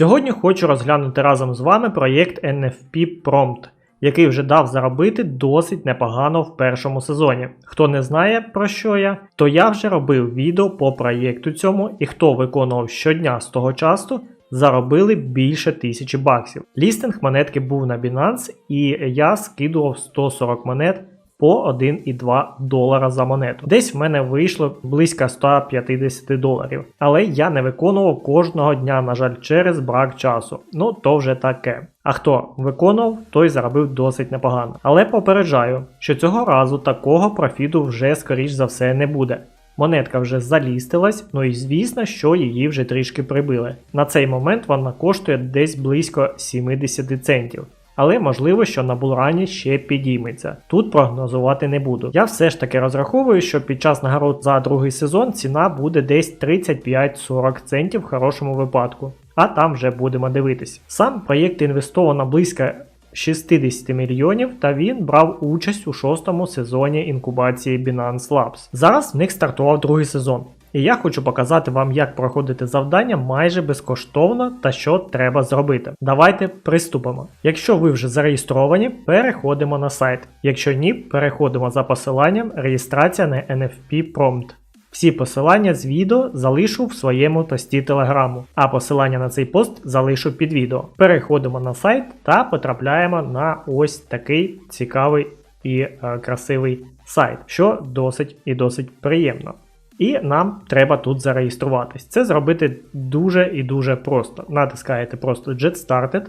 Сьогодні хочу розглянути разом з вами проєкт NFP Prompt, який вже дав заробити досить непогано в першому сезоні. Хто не знає про що я, то я вже робив відео по проєкту цьому, і хто виконував щодня з того часу, заробили більше тисячі баксів. Лістинг монетки був на Binance, і я скидував 140 монет по 1,2 долара за монету. Десь в мене вийшло близько 150 доларів. Але я не виконував кожного дня, на жаль, через брак часу. Ну то вже таке. А хто виконував, той заробив досить непогано. Але попереджаю, що цього разу такого профіту вже скоріш за все не буде. Монетка вже залістилась, ну і звісно, що її вже трішки прибили. На цей момент вона коштує десь близько 70 центів. Але можливо, що на булрані ще підійметься. Тут прогнозувати не буду. Я все ж таки розраховую, що під час нагород за другий сезон ціна буде десь 35-40 центів в хорошому випадку. А там вже будемо дивитись. Сам проєкт інвестовано близько 60 мільйонів, та він брав участь у шостому сезоні інкубації Binance Labs. Зараз в них стартував другий сезон. І я хочу показати вам, як проходити завдання майже безкоштовно та що треба зробити. Давайте приступимо. Якщо ви вже зареєстровані, переходимо на сайт. Якщо ні, переходимо за посиланням реєстрація на NFP Prompt. Всі посилання з відео залишу в своєму пості телеграму, а посилання на цей пост залишу під відео. Переходимо на сайт та потрапляємо на ось такий цікавий і е, красивий сайт, що досить і досить приємно. І нам треба тут зареєструватись. Це зробити дуже і дуже просто. Натискаєте просто Get Started,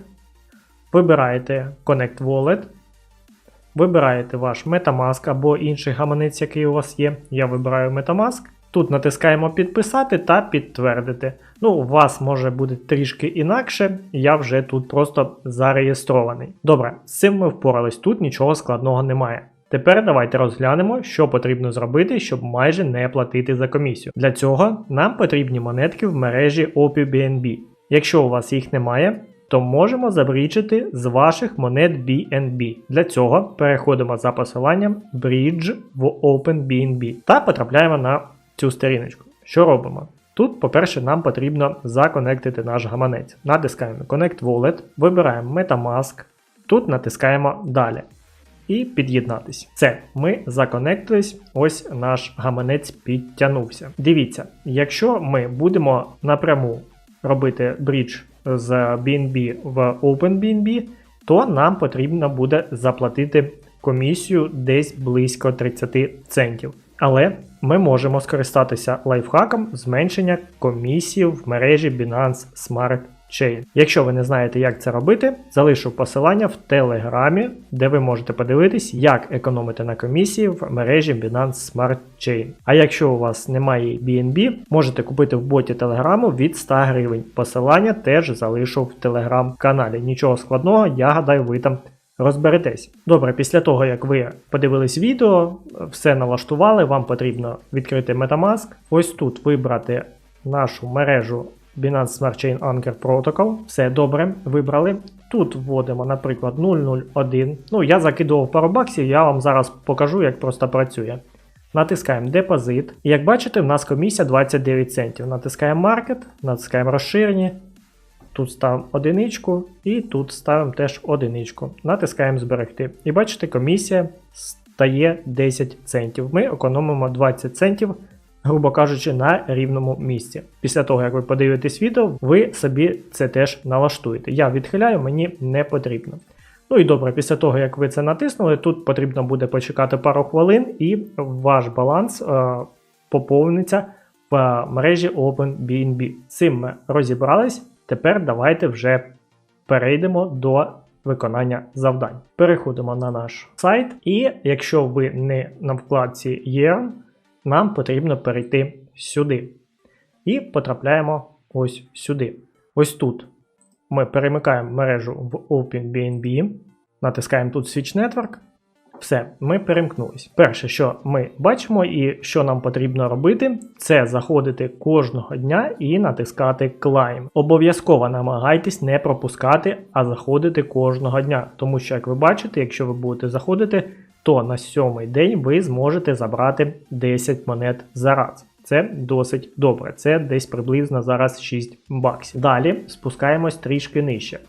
вибираєте Connect Wallet, вибираєте ваш Metamask або інший гаманець, який у вас є. Я вибираю Metamask. Тут натискаємо підписати та підтвердити. Ну, у вас може бути трішки інакше, я вже тут просто зареєстрований. Добре, з цим ми впорались, тут нічого складного немає. Тепер давайте розглянемо, що потрібно зробити, щоб майже не платити за комісію. Для цього нам потрібні монетки в мережі OPBNB. Якщо у вас їх немає, то можемо забрічити з ваших монет BNB. Для цього переходимо за посиланням Bridge в OpenBNB та потрапляємо на цю сторіночку. Що робимо? Тут, по-перше, нам потрібно законектити наш гаманець. Натискаємо Connect Wallet, вибираємо Metamask, тут натискаємо Далі і під'єднатись. Це ми законектились, ось наш гаманець підтягнувся. Дивіться, якщо ми будемо напряму робити брідж з BNB в OpenBNB, то нам потрібно буде заплатити комісію десь близько 30 центів. Але ми можемо скористатися лайфхаком зменшення комісії в мережі Binance Smart Chain. Якщо ви не знаєте, як це робити, залишу посилання в Телеграмі, де ви можете подивитись, як економити на комісії в мережі Binance Smart Chain. А якщо у вас немає BNB, можете купити в боті Телеграму від 100 гривень. Посилання теж залишу в телеграм-каналі. Нічого складного, я гадаю, ви там. Розберетесь. Добре, після того, як ви подивились відео, все налаштували, вам потрібно відкрити Metamask. Ось тут вибрати нашу мережу Binance Smart Chain Anchor Protocol. Все добре, вибрали. Тут вводимо, наприклад, 001. Ну, я закидував пару баксів, я вам зараз покажу, як просто працює. Натискаємо депозит. І як бачите, в нас комісія 29 центів. Натискаємо Market, натискаємо розширені. Тут ставимо одиничку і тут ставимо теж одиничку. Натискаємо зберегти. І бачите, комісія стає 10 центів. Ми економимо 20 центів, грубо кажучи, на рівному місці. Після того, як ви подивитесь відео, ви собі це теж налаштуєте. Я відхиляю, мені не потрібно. Ну і добре, після того, як ви це натиснули, тут потрібно буде почекати пару хвилин, і ваш баланс е, поповниться в мережі OpenBNB. З цим ми розібрались. Тепер давайте вже перейдемо до виконання завдань. Переходимо на наш сайт, і якщо ви не на вкладці Year, нам потрібно перейти сюди. І потрапляємо ось сюди. Ось тут ми перемикаємо мережу в OpenBNB, натискаємо тут Switch Network. Все, ми перемкнулись. Перше, що ми бачимо і що нам потрібно робити, це заходити кожного дня і натискати Climb. Обов'язково намагайтесь не пропускати, а заходити кожного дня. Тому що, як ви бачите, якщо ви будете заходити, то на сьомий день ви зможете забрати 10 монет за раз. Це досить добре. Це десь приблизно зараз 6 баксів. Далі спускаємось трішки нижче.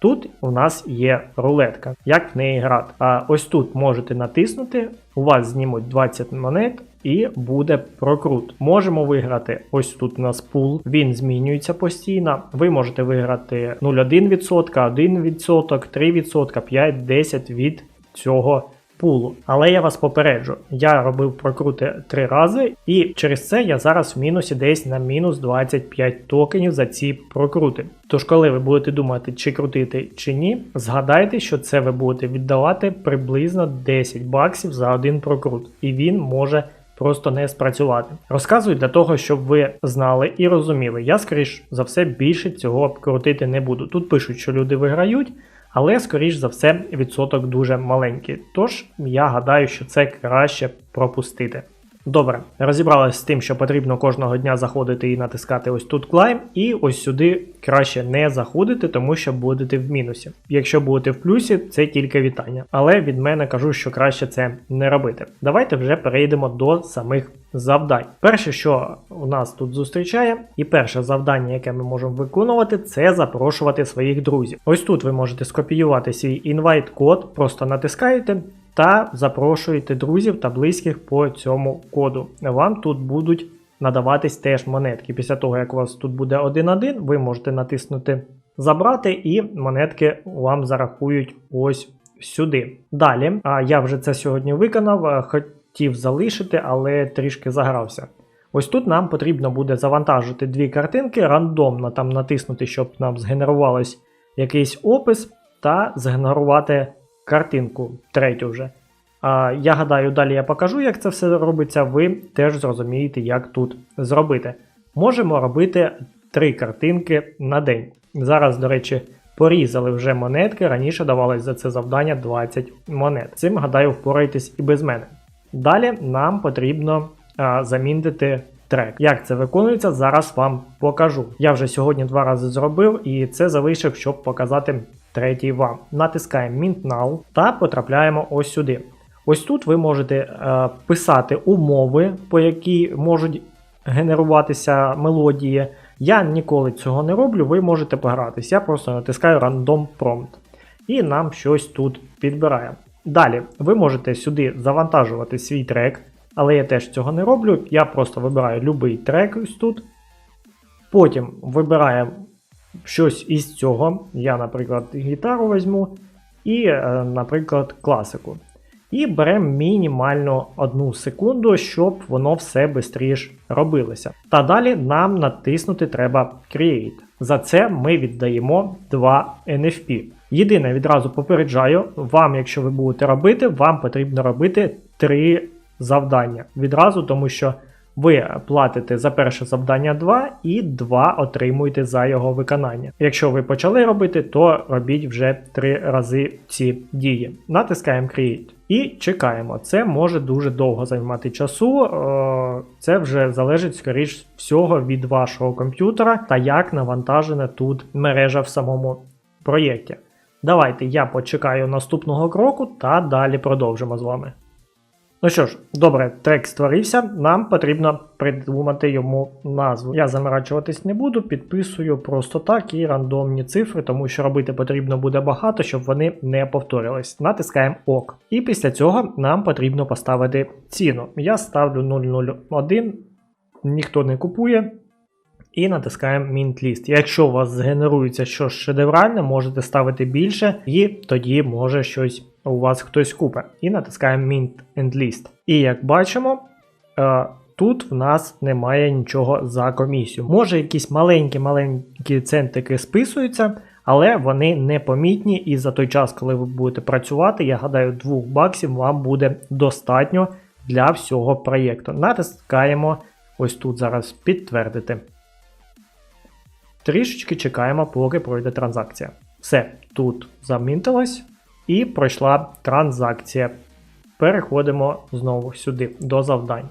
Тут у нас є рулетка, як в неї грати. А ось тут можете натиснути, у вас знімуть 20 монет і буде прокрут. Можемо виграти ось тут у нас пул, він змінюється постійно. Ви можете виграти 0,1%, 1%, 3%, 5, 10 від цього пулу. Але я вас попереджу, я робив прокрути 3 рази, і через це я зараз в мінусі десь на мінус 25 токенів за ці прокрути. Тож, коли ви будете думати, чи крутити, чи ні, згадайте, що це ви будете віддавати приблизно 10 баксів за один прокрут, і він може. Просто не спрацювати. Розказую для того, щоб ви знали і розуміли. Я, скоріш за все, більше цього крутити не буду. Тут пишуть, що люди виграють, але, скоріш за все, відсоток дуже маленький. Тож я гадаю, що це краще пропустити. Добре, розібралися з тим, що потрібно кожного дня заходити і натискати ось тут клайм, і ось сюди краще не заходити, тому що будете в мінусі. Якщо будете в плюсі, це тільки вітання. Але від мене кажу, що краще це не робити. Давайте вже перейдемо до самих завдань. Перше, що у нас тут зустрічає, і перше завдання, яке ми можемо виконувати, це запрошувати своїх друзів. Ось тут ви можете скопіювати свій інвайт-код, просто натискаєте та запрошуєте друзів та близьких по цьому коду. Вам тут будуть надаватись теж монетки. Після того, як у вас тут буде 1-1, ви можете натиснути Забрати, і монетки вам зарахують ось сюди. Далі, а я вже це сьогодні виконав, хотів залишити, але трішки загрався. Ось тут нам потрібно буде завантажити дві картинки, рандомно там натиснути, щоб нам згенерувалось якийсь опис, та згенерувати картинку третю вже. А, Я гадаю, далі я покажу, як це все робиться. Ви теж зрозумієте, як тут зробити. Можемо робити три картинки на день. Зараз, до речі, порізали вже монетки. Раніше давалось за це завдання 20 монет. Цим, гадаю, впораєтесь і без мене. Далі нам потрібно а, замінити трек. Як це виконується, зараз вам покажу. Я вже сьогодні два рази зробив і це залишив, щоб показати третій вам. Натискаємо Mint Now та потрапляємо ось сюди. Ось тут ви можете е, писати умови, по які можуть генеруватися мелодії. Я ніколи цього не роблю, ви можете погратись. Я просто натискаю Random Prompt. І нам щось тут підбирає. Далі ви можете сюди завантажувати свій трек, але я теж цього не роблю. Я просто вибираю будь-який трек ось тут. Потім вибираю щось із цього. Я, наприклад, гітару візьму і, е, наприклад, класику. І беремо мінімально одну секунду, щоб воно все швидше робилося. Та далі нам натиснути треба Create. За це ми віддаємо 2 NFP. Єдине, відразу попереджаю, вам, якщо ви будете робити, вам потрібно робити 3 завдання відразу, тому що ви платите за перше завдання 2 і 2 отримуєте за його виконання. Якщо ви почали робити, то робіть вже 3 рази ці дії. Натискаємо Create. І чекаємо. Це може дуже довго займати часу. Е, це вже залежить, скоріш всього, від вашого комп'ютера та як навантажена тут мережа в самому проєкті. Давайте я почекаю наступного кроку та далі продовжимо з вами. Ну що ж, добре, трек створився, нам потрібно придумати йому назву. Я заморачуватись не буду, підписую просто так і рандомні цифри, тому що робити потрібно буде багато, щоб вони не повторились. Натискаємо ОК. І після цього нам потрібно поставити ціну. Я ставлю 001, ніхто не купує. І натискаємо Mint List. Якщо у вас згенерується щось шедевральне, можете ставити більше, і тоді може щось у вас хтось купить. І натискаємо Mint and List. І як бачимо, е, тут в нас немає нічого за комісію. Може, якісь маленькі-маленькі центики списуються, але вони непомітні, і за той час, коли ви будете працювати, я гадаю, 2 баксів вам буде достатньо для всього проєкту. Натискаємо ось тут зараз підтвердити. Трішечки чекаємо, поки пройде транзакція. Все, тут замінтилось і пройшла транзакція. Переходимо знову сюди до завдань.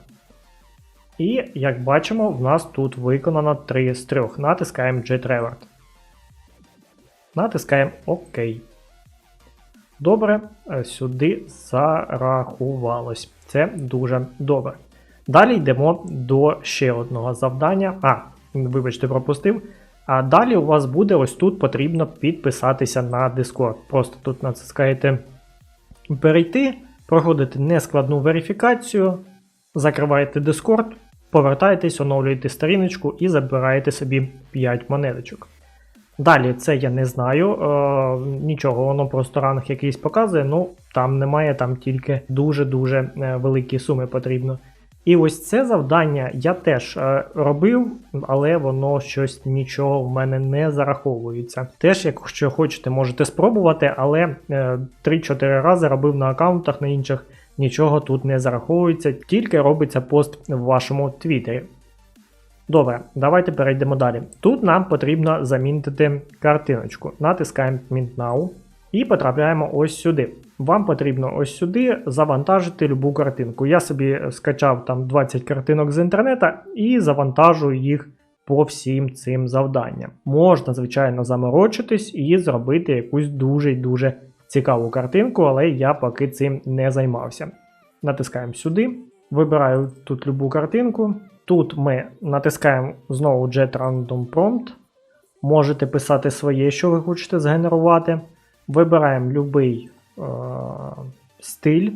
І, як бачимо, в нас тут виконано 3 з 3. Натискаємо JetRevert. Натискаємо ОК. Добре, е, сюди зарахувалось. Це дуже добре. Далі йдемо до ще одного завдання. А, вибачте, пропустив. А далі у вас буде ось тут потрібно підписатися на Discord. Просто тут натискаєте перейти, проходите нескладну верифікацію, закриваєте Discord, повертаєтесь, оновлюєте сторіночку і забираєте собі 5 монеточок. Далі це я не знаю, е, нічого, воно просто ранг якийсь показує, ну там немає, там тільки дуже-дуже е, великі суми потрібно. І ось це завдання я теж е, робив, але воно щось нічого в мене не зараховується. Теж, якщо хочете, можете спробувати, але е, 3-4 рази робив на аккаунтах на інших, нічого тут не зараховується, тільки робиться пост в вашому твіттері. Добре, давайте перейдемо далі. Тут нам потрібно замінити картиночку. Натискаємо Mint Now і потрапляємо ось сюди. Вам потрібно ось сюди завантажити любу картинку. Я собі скачав там 20 картинок з інтернету і завантажую їх по всім цим завданням. Можна, звичайно, заморочитись і зробити якусь дуже дуже цікаву картинку, але я поки цим не займався. Натискаємо сюди, вибираю тут любу картинку. Тут ми натискаємо знову Jet Random Prompt. Можете писати своє, що ви хочете згенерувати. Вибираємо будь-який е стиль.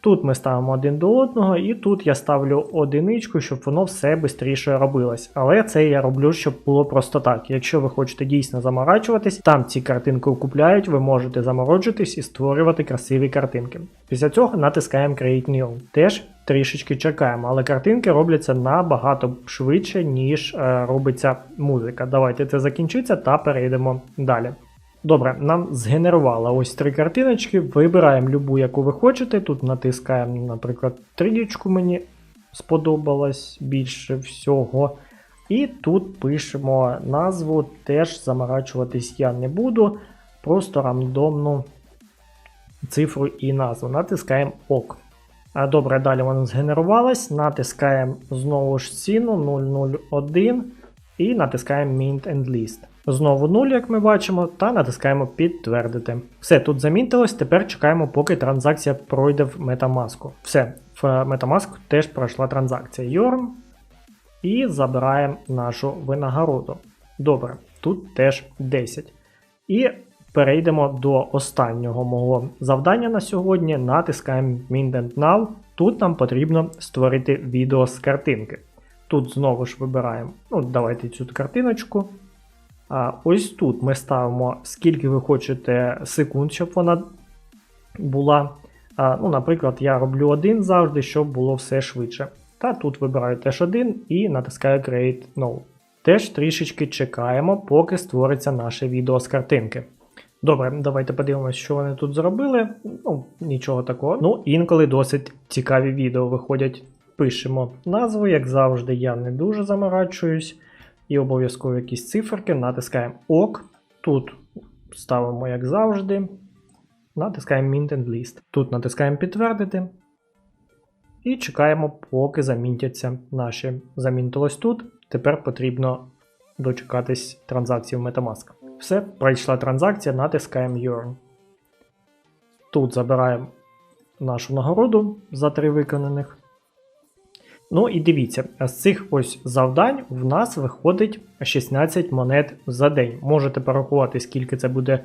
Тут ми ставимо один до одного, і тут я ставлю одиничку, щоб воно все швидше робилось. Але це я роблю, щоб було просто так. Якщо ви хочете дійсно заморачуватись, там ці картинки купляють, ви можете заморочитись і створювати красиві картинки. Після цього натискаємо Create New. Теж трішечки чекаємо, але картинки робляться набагато швидше, ніж е, робиться музика. Давайте це закінчиться та перейдемо далі. Добре, нам згенерувала ось три картиночки. Вибираємо любу, яку ви хочете. Тут натискаємо, наприклад, трілічку мені сподобалось більше всього. І тут пишемо назву, теж заморачуватись я не буду. Просто рандомну цифру і назву. Натискаємо ОК. А Добре, далі вона згенерувалась. Натискаємо знову ж ціну 001 і натискаємо Mint and List. Знову 0, як ми бачимо, та натискаємо підтвердити. Все, тут замінтилось, тепер чекаємо, поки транзакція пройде в Metamask. Все, в Metamask теж пройшла транзакція YORM. І забираємо нашу винагороду. Добре, тут теж 10. І перейдемо до останнього мого завдання на сьогодні. Натискаємо Mint Now. Тут нам потрібно створити відео з картинки. Тут знову ж вибираємо, ну, давайте цю картиночку. Ось тут ми ставимо, скільки ви хочете секунд, щоб вона була. Ну, Наприклад, я роблю один завжди, щоб було все швидше. Та тут вибираю теж один і натискаю Create Now. Теж трішечки чекаємо, поки створиться наше відео з картинки. Добре, давайте подивимося, що вони тут зробили. Ну, Нічого такого. Ну, інколи досить цікаві відео виходять. Пишемо назву, як завжди, я не дуже заморачуюсь. І обов'язково якісь циферки, натискаємо ОК. Тут ставимо, як завжди. Натискаємо Mint and List. Тут натискаємо підтвердити. І чекаємо, поки замінтяться наші. Замінтилось тут. Тепер потрібно дочекатись транзакції в Metamask. Все, пройшла транзакція, натискаємо Earn. Тут забираємо нашу нагороду за три виконаних. Ну і дивіться, з цих ось завдань в нас виходить 16 монет за день. Можете порахувати, скільки це буде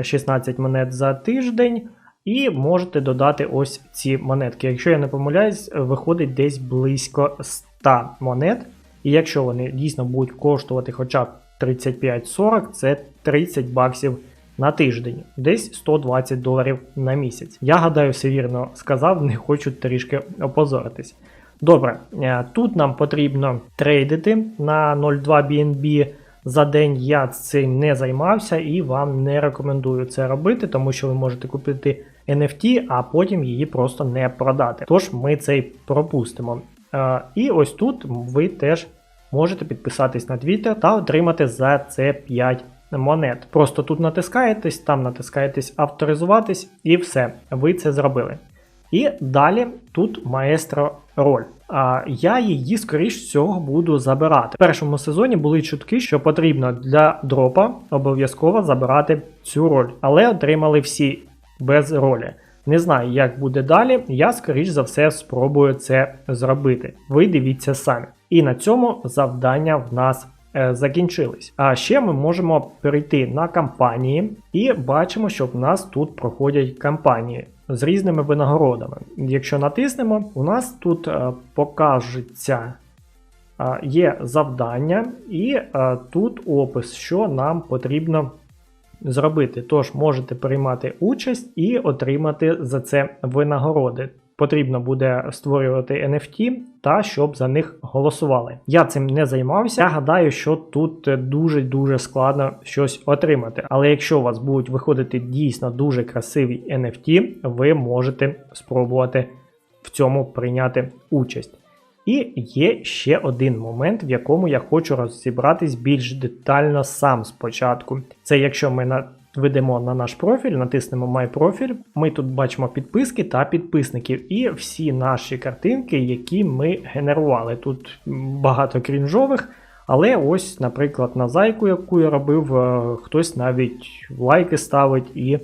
16 монет за тиждень, і можете додати ось ці монетки. Якщо я не помиляюсь, виходить десь близько 100 монет. І якщо вони дійсно будуть коштувати хоча б 35-40, це 30 баксів на тиждень, десь 120 доларів на місяць. Я гадаю, все вірно сказав, не хочу трішки опозоритись. Добре, е, тут нам потрібно трейдити на 0,2 BNB За день я цим не займався і вам не рекомендую це робити, тому що ви можете купити NFT, а потім її просто не продати. Тож ми цей пропустимо. Е, І ось тут ви теж можете підписатись на Twitter та отримати за це 5 монет. Просто тут натискаєтесь, там натискаєтесь авторизуватись і все, ви це зробили. І далі тут маестро роль. А я її, скоріш всього, буду забирати. В першому сезоні були чутки, що потрібно для дропа обов'язково забирати цю роль, але отримали всі без ролі. Не знаю, як буде далі. Я, скоріш за все, спробую це зробити. Ви дивіться самі. І на цьому завдання в нас е, закінчились. А ще ми можемо перейти на кампанії і бачимо, що в нас тут проходять кампанії з різними винагородами. Якщо натиснемо, у нас тут е, покажеться. е, Є завдання, і е, тут опис, що нам потрібно зробити. Тож можете приймати участь і отримати за це винагороди. Потрібно буде створювати NFT та щоб за них голосували. Я цим не займався. Я гадаю, що тут дуже-дуже складно щось отримати. Але якщо у вас будуть виходити дійсно дуже красиві NFT, ви можете спробувати в цьому прийняти участь. І є ще один момент, в якому я хочу розібратись більш детально сам спочатку. Це якщо ми наведемо на наш профіль, натиснемо My профіль, ми тут бачимо підписки та підписників і всі наші картинки, які ми генерували. Тут багато крінжових. Але ось, наприклад, на зайку, яку я робив, е, хтось навіть лайки ставить і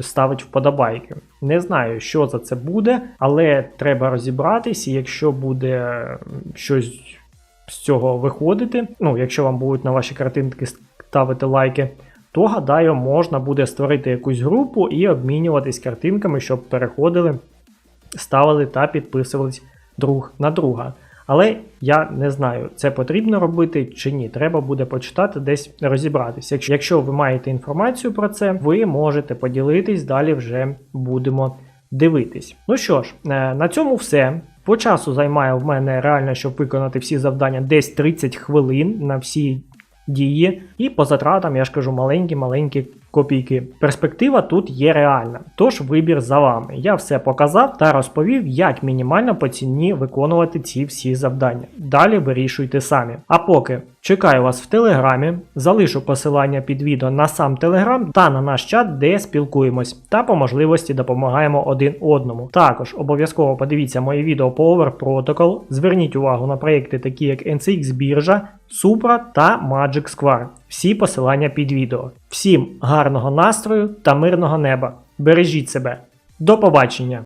ставить вподобайки. Не знаю, що за це буде, але треба розібратись, і якщо буде щось з цього виходити, ну, якщо вам будуть на ваші картинки ставити лайки, то гадаю, можна буде створити якусь групу і обмінюватись картинками, щоб переходили, ставили та підписувались друг на друга. Але я не знаю, це потрібно робити чи ні. Треба буде почитати десь розібратися. Якщо, ви маєте інформацію про це, ви можете поділитись, далі вже будемо дивитись. Ну що ж, е, на цьому все. По часу займає в мене реально, щоб виконати всі завдання, десь 30 хвилин на всі дії. І по затратам, я ж кажу, маленькі-маленькі копійки. Перспектива тут є реальна. Тож вибір за вами. Я все показав та розповів, як мінімально по ціні виконувати ці всі завдання. Далі вирішуйте самі. А поки чекаю вас в телеграмі, залишу посилання під відео на сам телеграм та на наш чат, де спілкуємось, та по можливості допомагаємо один одному. Також обов'язково подивіться моє відео по Over Protocol, зверніть увагу на проекти такі як NCX біржа, Supra та Magic Square. Всі посилання під відео. Всім гарного настрою та мирного неба. Бережіть себе. До побачення!